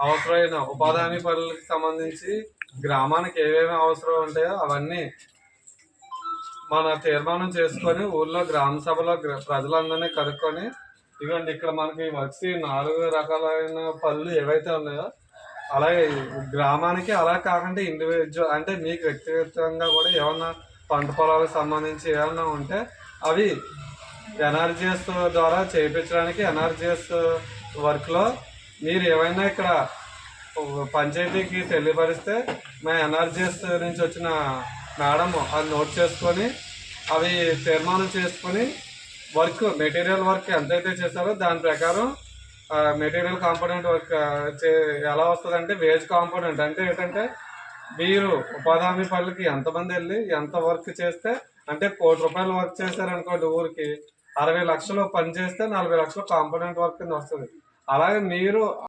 అవసరమైన ఉపాధి హామీ పనులకు సంబంధించి గ్రామానికి ఏమేమి అవసరం ఉంటాయో అవన్నీ మన తీర్మానం చేసుకొని ఊర్లో గ్రామ సభలో గ్ర- ప్రజలందరినీ కనుక్కొని ఇవ్వండి ఇక్కడ మనకి వచ్చి నాలుగు రకాలైన పనులు ఏవైతే ఉన్నాయో అలాగే గ్రామానికి అలా కాకుండా ఇండివిజువల్ అంటే మీకు వ్యక్తిగతంగా కూడా ఏమన్నా పంట పొలాలకు సంబంధించి ఏమన్నా ఉంటే అవి ఎన్ఆర్జిఎస్ ద్వారా చేయించడానికి ఎన్ఆర్జిఎస్ వర్క్లో మీరు ఏమైనా ఇక్కడ పంచాయతీకి తెలియపరిస్తే మా ఎన్ఆర్జీఎస్ నుంచి వచ్చిన మేడం అది నోట్ చేసుకొని అవి తీర్మానం చేసుకొని వర్క్ మెటీరియల్ వర్క్ ఎంతైతే చేశారో దాని ప్రకారం మెటీరియల్ కాంపోనెంట్ వర్క్ చే ఎలా వస్తుంది అంటే వేజ్ కాంపోనెంట్. అంటే ఏంటంటే మీరు ఉపాధి హామీ పనులకి ఎంతమంది వెళ్ళి ఎంత వర్క్ చేస్తే అంటే కోటి రూపాయలు వర్క్ చేశారనుకోండి ఊరికి అరవై లక్షలు పని చేస్తే నలభై లక్షలు కాంపోనెంట్ వర్క్ కింద వస్తుంది. అలాగే మీరు